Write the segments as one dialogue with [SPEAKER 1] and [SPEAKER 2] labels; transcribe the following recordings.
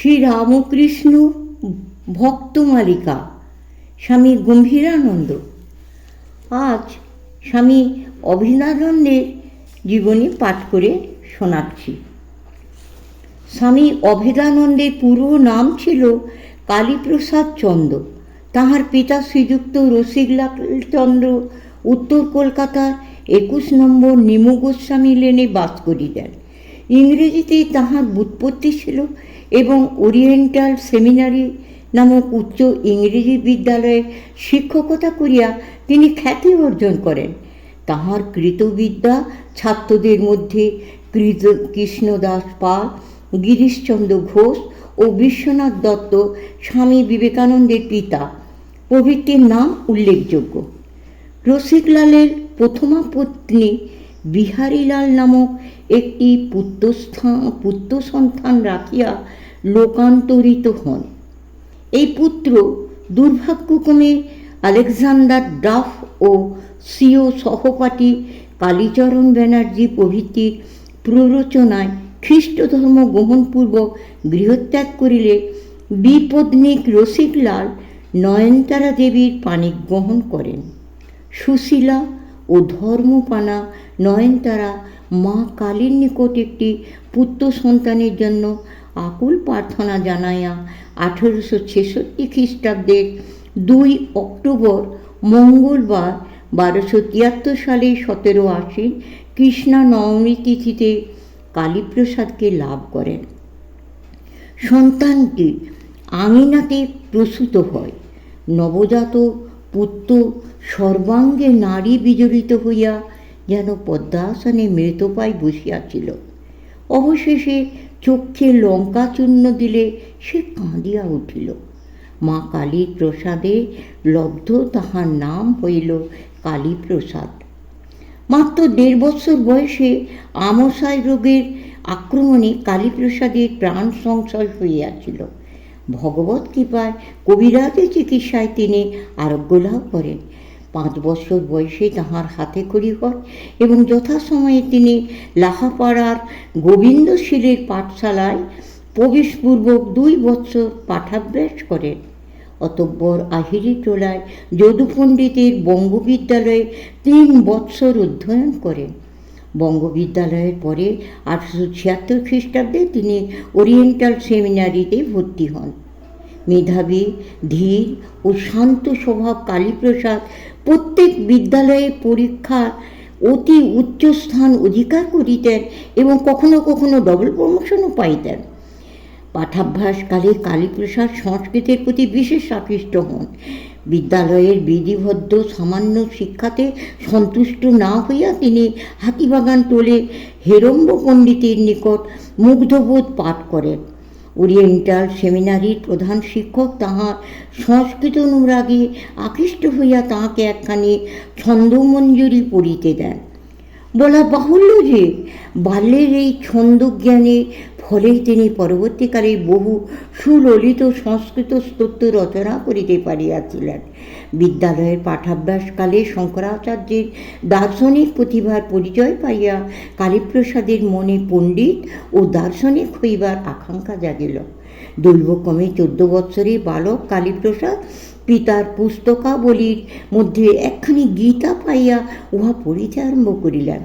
[SPEAKER 1] শ্রী রামকৃষ্ণ ভক্তমালিকা, স্বামী গম্ভীরানন্দ। আজ স্বামী অভিনানন্দের জীবনী পাঠ করে শোনাচ্ছি। স্বামী অভেদানন্দের পুরো নাম ছিল কালীপ্রসাদ চন্দ্র। তাহার পিতা শ্রীযুক্ত রসিকলাল চন্দ্র, উত্তর কলকাতার একুশ নম্বর নিমু গোস্বামী লেনে বাস করিতেন। ইংরেজিতে তাহার বুৎপত্তি ছিল এবং ওরিয়েন্টাল সেমিনারি নামক উচ্চ ইংরেজি বিদ্যালয়ে শিক্ষকতা করিয়া তিনি খ্যাতি অর্জন করেন। তাহার কৃতবিদ্যা ছাত্রদের মধ্যে কৃত কৃষ্ণদাস পাল, গিরিশচন্দ্র ঘোষ ও বিশ্বনাথ দত্ত স্বামী বিবেকানন্দের পিতা। প্রভৃতির নাম উল্লেখযোগ্য। রসিকলালের প্রথমা পত্নী বিহারীলাল নামক একটি পুত্রস্থান পুত্র সন্তান রাখিয়া লোকান্তরিত হন। এই পুত্র দুর্ভাগ্যক্রমে আলেকজান্ডার ডাফ ও সিও সহপাঠী কালীচরণ ব্যানার্জি প্রভৃতির প্ররোচনায় খ্রিস্ট ধর্ম গ্রহণপূর্বক গৃহত্যাগ করিলে বিপত্নিক রসিকলাল নয়নতারা দেবীর পানি গ্রহণ করেন। সুশীলা ধর্মপানা নয়নতারা মা কালীর নিকট একটি পুত্র সন্তানের জন্য আকুল প্রার্থনা জানাইয়া আঠেরোশো ছেষট্টি খ্রিস্টাব্দের দুই অক্টোবর, মঙ্গলবার, বারোশো তিয়াত্তর সালে সতেরো আশ্বিন কৃষ্ণা নবমী তিথিতে কালীপ্রসাদকে লাভ করেন। সন্তানটি আঙিনাতে প্রসূত হয়। নবজাত পুত্র সর্বাঙ্গে নারী বিজড়িত হইয়া যেন পদ্মাসনে মৃতপায় বসিয়াছিল। অবশেষে চক্ষে লঙ্কা চূর্ণ দিলে সে কাঁদিয়া উঠিল। মা কালীর প্রসাদে লব্ধ তাহার নাম হইল কালীপ্রসাদ। মাত্র দেড় বছর বয়সে আমসায় রোগের আক্রমণে কালীপ্রসাদের প্রাণ সংশয় হইয়াছিল। ভগবত কৃপায় কবিরাজের চিকিৎসায় তিনি আরোগ্য লাভ করেন। পাঁচ বছর বয়সে তাহার হাতে খড়ি হয় এবং যথাসময়ে তিনি লাহাপাড়ার গোবিন্দশীলের পাঠশালায় প্রবেশপূর্বক দুই বছর পাঠাভ্যাস করেন। অতঃপর আহিরি টোলায় যদু পণ্ডিতের বঙ্গবিদ্যালয়ে তিন বৎসর অধ্যয়ন করেন। বঙ্গবিদ্যালয়ের পরে আঠারোশো ছিয়াত্তর খ্রিস্টাব্দে তিনি ওরিয়েন্টাল সেমিনারিতে ভর্তি হন। মেধাবী, ধীর ও শান্ত স্বভাব কালীপ্রসাদ প্রত্যেক বিদ্যালয়ে পরীক্ষা অতি উচ্চ স্থান অধিকার করিতেন এবং কখনো কখনো ডবল প্রমোশনও পাইতেন। পাঠাভ্যাসকালে কালীপ্রসাদ সংস্কৃতের প্রতি বিশেষ আকৃষ্ট হন। বিদ্যালয়ের বিধিবদ্ধ সামান্য শিক্ষাতে সন্তুষ্ট না হইয়া তিনি হাতিবাগান তোলে হেরম্ব পণ্ডিতের নিকট মুগ্ধবোধ পাঠ করেন। ওরিয়েন্টাল সেমিনারির প্রধান শিক্ষক তাহার সংস্কৃত অনুরাগে আকৃষ্ট হইয়া তাহাকে একখানি ছন্দমঞ্জুরি পড়িতে দেন। বলা বাহুল্য যে বাল্যের এই ছন্দজ্ঞানে ফলেই তিনি পরবর্তীকালে বহু সুললিত, সংস্কৃত স্তোত্র রচনা করিতে পারিয়াছিলেন। বিদ্যালয়ের পাঠাভ্যাসকালে শঙ্করাচার্যের দার্শনিক প্রতিভার পরিচয় পাইয়া কালীপ্রসাদের মনে পণ্ডিত ও দার্শনিক হইবার আকাঙ্ক্ষা জাগিল। দৈবক্রমে চোদ্দ বৎসরে বালক কালীপ্রসাদ পিতার পুস্তকাবলীর মধ্যে একখানি গীতা পাইয়া উহা পড়িতে আরম্ভ করিলেন।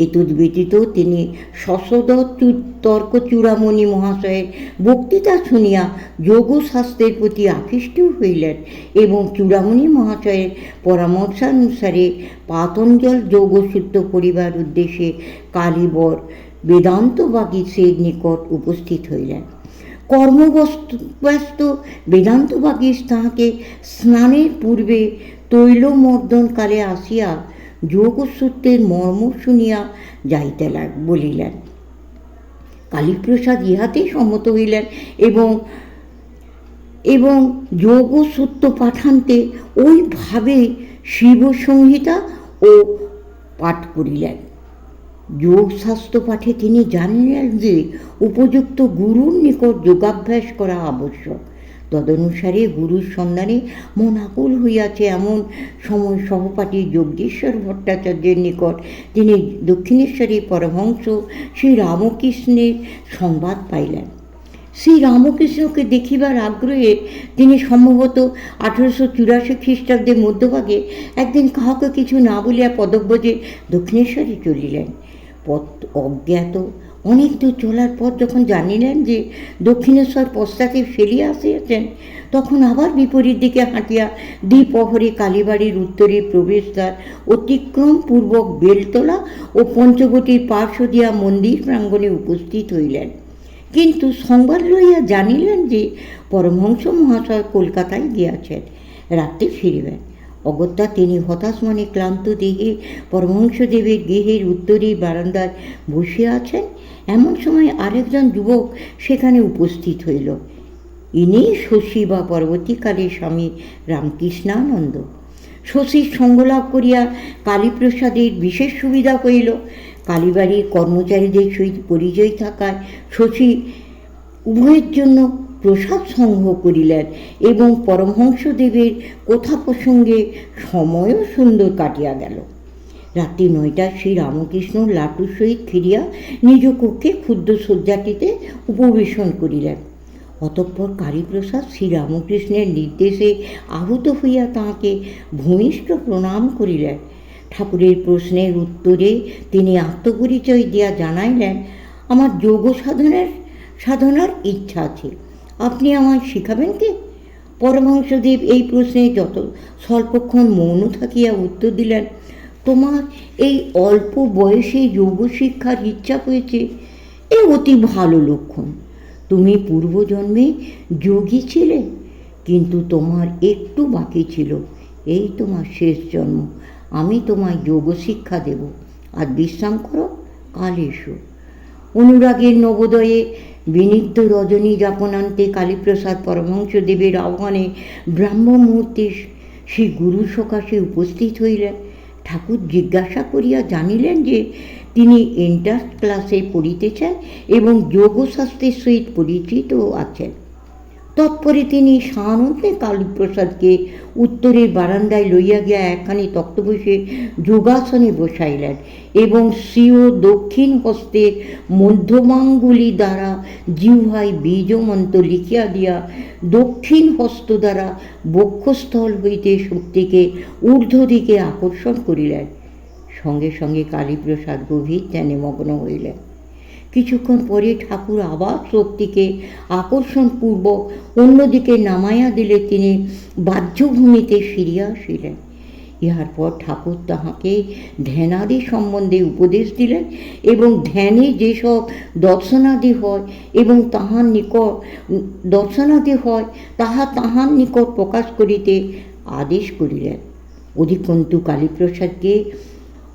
[SPEAKER 1] এতদ ব্যতীত তিনি শশধর তর্ক চূড়ামণি মহাশয়ের বক্তৃতা শুনিয়া যোগশাস্ত্রের প্রতি আকৃষ্ট হইলেন এবং চূড়ামণি মহাশয়ের পরামর্শানুসারে পাতঞ্জল যোগসূত্র পরিবার উদ্দেশ্যে কালীবর বেদান্ত বাগীশের নিকট উপস্থিত হইলেন। কর্মব্যস্ত বেদান্তবাগীশ তাহাকে স্নানের পূর্বে তৈলমর্দনকালে আসিয়া যোগসূত্রের মর্ম শুনিয়া যাইতে লাগ, বলিলেন। কালীপ্রসাদ ইহাতেই সম্মত হইলেন এবং এবং যোগসূত্র পাঠান্তে ওইভাবে শিবসংহিতা ও পাঠ করিলেন। যোগশাস্ত্র পাঠে তিনি জানিলেন যে, উপযুক্ত গুরুর নিকট যোগাভ্যাস করা আবশ্যক। তদনুসারে গুরুর সন্ধানে মন আকুল হইয়াছে এমন সময় সহপাঠী যোগেশ্বর ভট্টাচার্যের নিকট তিনি দক্ষিণেশ্বরী পরমহংস শ্রী রামকৃষ্ণের সংবাদ পাইলেন। শ্রী রামকৃষ্ণকে দেখিবার আগ্রহে তিনি সম্ভবত আঠারোশো চুরাশি খ্রিস্টাব্দের মধ্যভাগে একদিন কাহাকে কিছু না বলিয়া পদব্রজে দক্ষিণেশ্বরে চলিলেন। পথ অজ্ঞাত অনেক দূর চলার পর যখন জানিলেন যে দক্ষিণেশ্বর পশ্চাতে ফেলিয়া আসিয়াছেন, তখন আবার বিপরীত দিকে হাঁটিয়া দ্বিপহরে কালীবাড়ির উত্তরে প্রবেশদ্বার অতিক্রম পূর্বক বেলতলা ও পঞ্চবটির পার্শ্ব দিয়া মন্দির প্রাঙ্গণে উপস্থিত হইলেন। কিন্তু সংবাদ লইয়া জানিলেন যে পরমহংস মহাশয় কলকাতায় গিয়াছেন, রাত্রে ফিরিবেন। অগত্যা তিনি হতাশ মনে ক্লান্ত দেহে পরমহংসদেবের গৃহের উত্তরে বারান্দায় বসিয়া আছেন। এমন সময় আরেকজন যুবক সেখানে উপস্থিত হইল। ইনি শশী বা পরবর্তীকালে স্বামী রামকৃষ্ণানন্দ। শশীর সঙ্গলাভ করিয়া কালীপ্রসাদের বিশেষ সুবিধা হইল। কালীবাড়ির কর্মচারীদের সহিত পরিচয় থাকায় শশী উভয়ের জন্য প্রসাদ সংগ্রহ করিলেন এবং পরমহংসদেবের কথা প্রসঙ্গে সময়ও সুন্দর কাটিয়া গেল। রাত্রি নয়টায় শ্রী রামকৃষ্ণ লাটুর সহিত ফিরিয়া নিজ কক্ষে ক্ষুদ্র শয্যাটিতে উপবেশন করিলেন। অতঃপর কালীপ্রসাদ শ্রীরামকৃষ্ণের নির্দেশে আহত হইয়া তাহাকে ভূমিষ্ঠ প্রণাম করিলেন। ঠাকুরের প্রশ্নের উত্তরে তিনি আত্মপরিচয় দিয়া জানাইলেন, আমার যোগ সাধনের সাধনার ইচ্ছা আছে। আপনি আমায় শিখাবেন কি? পরমহংসদেব এই প্রশ্নে যত স্বল্পক্ষণ মৌন থাকিয়া উত্তর দিলেন, তোমার এই অল্প বয়সে যোগ শিক্ষার ইচ্ছা হয়েছে, এ অতি ভালো লক্ষণ। তুমি পূর্বজন্মে যোগী ছিলে, কিন্তু তোমার একটু বাকি ছিল। এই তোমার শেষ জন্ম। আমি তোমায় যোগ শিক্ষা দেব। আর বিশ্রাম করো, কাল এসো। অনুরাগের নবোদয়ে বিনিদ্ধ রজনী যাপনান্তে কালীপ্রসাদ পরমহংসদেবের আহ্বানে ব্রাহ্ম মুহূর্তে শ্রী গুরু সকাশে উপস্থিত হইলেন। ঠাকুর জিজ্ঞাসা করিয়া জানিলেন যে, তিনি এন্টার ক্লাসে পড়িতেছেন এবং যোগশাস্ত্রের সহিত পরিচিত আছেন। তৎপরে তিনি সানন্দে কালীপ্রসাদকে উত্তরের বারান্দায় লইয়া গিয়া একখানি তক্ত বসে যোগাসনে বসাইলেন এবং স্বীয় দক্ষিণ হস্তে মধ্যমাঙ্গুলি দ্বারা জিহ্বায় বীজমন্ত্র লিখিয়া দিয়া দক্ষিণ হস্ত দ্বারা বক্ষস্থল হইতে শক্তিকে ঊর্ধ্ব দিকে আকর্ষণ করিলেন। সঙ্গে সঙ্গে কালীপ্রসাদ গভীর ধ্যানে মগ্ন হইলেন। কিছুক্ষণ পরে ঠাকুর আবার শক্তিকে আকর্ষণপূর্বক অন্যদিকে নামাইয়া দিলে তিনি বাহ্যভূমিতে ফিরিয়া আসিলেন। ইহার পর ঠাকুর তাহাকে ধ্যানাদি সম্বন্ধে উপদেশ দিলেন এবং ধ্যানে যেসব দর্শনাদি হয় এবং তাহার নিকট, দর্শনাদি হয় তাহা তাহার নিকট প্রকাশ করিতে আদেশ করিলেন। অধিকন্তু কালীপ্রসাদকে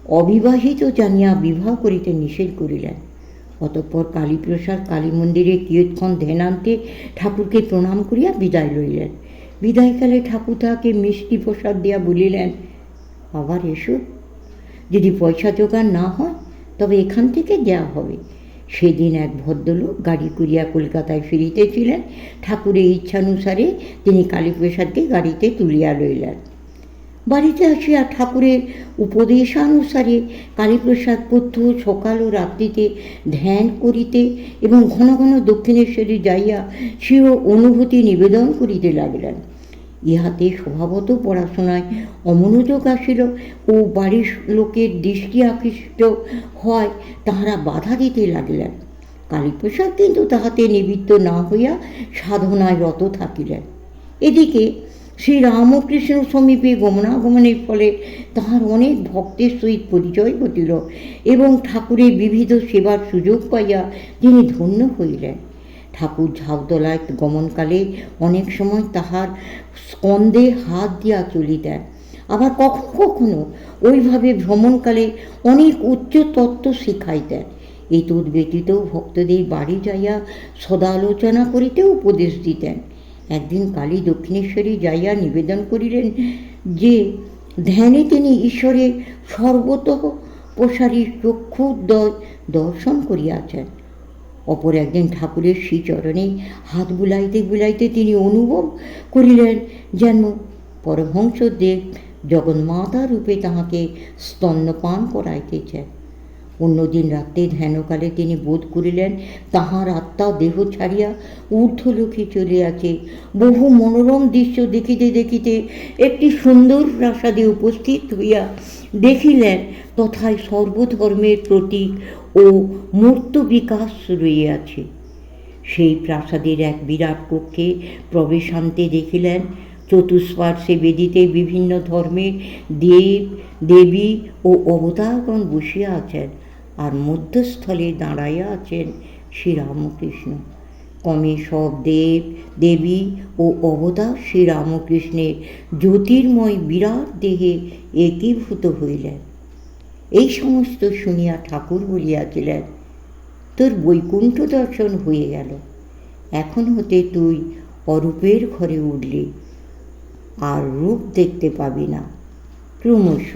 [SPEAKER 1] অবিবাহিত জানিয়া বিবাহ করিতে নিষেধ করিলেন। অতঃপর কালীপ্রসাদ কালী মন্দিরে কিয়ৎক্ষণ ধ্যানান্তে ঠাকুরকে প্রণাম করিয়া বিদায় লইলেন। বিদায়কালে ঠাকুর তাহাকে মিষ্টি প্রসাদ দিয়া বলিলেন, আবার এসো। যদি পয়সা জোগাড় না হয়, তবে এখান থেকে দেওয়া হবে। সেদিন এক ভদ্রলোক গাড়ি করিয়া কলকাতায় ফিরিতেছিলেন। ঠাকুরের ইচ্ছানুসারে তিনি কালীপ্রসাদকে গাড়িতে তুলিয়া লইলেন। বাড়িতে আসিয়া ঠাকুরের উপদেশানুসারে কালীপ্রসাদ পথ্য সকাল ও রাত্রিতে ধ্যান করিতে এবং ঘন ঘন দক্ষিণেশ্বরে যাইয়া সেও অনুভূতি নিবেদন করিতে লাগিলেন। ইহাতে স্বভাবত পড়াশোনায় অমনোযোগ আসিল ও বাড়ির লোকের দৃষ্টি আকৃষ্ট হয় তাহারা বাধা দিতে লাগিলেন। কালীপ্রসাদ কিন্তু তাহাতে নিবৃত্ত না হইয়া সাধনায় রত থাকিলেন। এদিকে শ্রী রামকৃষ্ণ সমীপে গমনাগমনের ফলে তাহার অনেক ভক্তের সহিত পরিচয় ঘটিল এবং ঠাকুরের বিবিধ সেবার সুযোগ পাইয়া তিনি ধন্য হইলেন। ঠাকুর ঝাউতলায় গমনকালে অনেক সময় তাহার স্কন্দে হাত দিয়া চলিতেন। আবার কখনো কখনো ওইভাবে ভ্রমণকালে অনেক উচ্চ তত্ত্ব শিখাইতেন। এতদ ব্যতীতও ভক্তদের বাড়ি যাইয়া সদালোচনা করিতে উপদেশ দিতেন। একদিন কালী দক্ষিণেশ্বরী যাইয়া নিবেদন করিলেন যে, ধ্যানে তিনি ঈশ্বরের সর্বতঃ প্রসারী চক্ষুদ্বয় দর্শন করিয়াছেন। অপর একদিন ঠাকুরের শ্রীচরণে হাত বুলাইতে বুলাইতে তিনি অনুভব করিলেন যেন পরমহংসদেব জগন্মাতা রূপে তাহাকে স্তন্যপান করাইতেছেন। অন্যদিন রাত্রে ধ্যানকালে তিনি বোধ করিলেন, তাহার আত্মা দেহ ছাড়িয়া ঊর্ধ্বলোকে চলিয়াছে বহু মনোরম দৃশ্য দেখিতে দেখিতে একটি সুন্দর প্রাসাদে উপস্থিত হইয়া দেখিলেন, তথায় সর্বধর্মের প্রতীক ও মূর্ত বিকাশ রইয়াছে সেই প্রাসাদের এক বিরাট কক্ষে প্রবেশান্তে দেখিলেন, চতুষ্পার্শ্বে বেদিতে বিভিন্ন ধর্মের দেব, দেবী ও অবতারগণ বসিয়া আছেন। মধ্যস্থলে দাঁড়াইয়া আছেন শ্রীরামকৃষ্ণ। ক্রমে সব দেব, দেবী ও অবতার শ্রীরামকৃষ্ণের জ্যোতির্ময় বিরাট দেহে একীভূত হইলেন। এই সমস্ত শুনিয়া ঠাকুর বলিয়াছিলেন, তোর বৈকুণ্ঠ দর্শন হয়ে গেল। এখন হতে তুই অরূপের ঘরে উঠলি, আর রূপ দেখতে পাবি না। ক্রমশ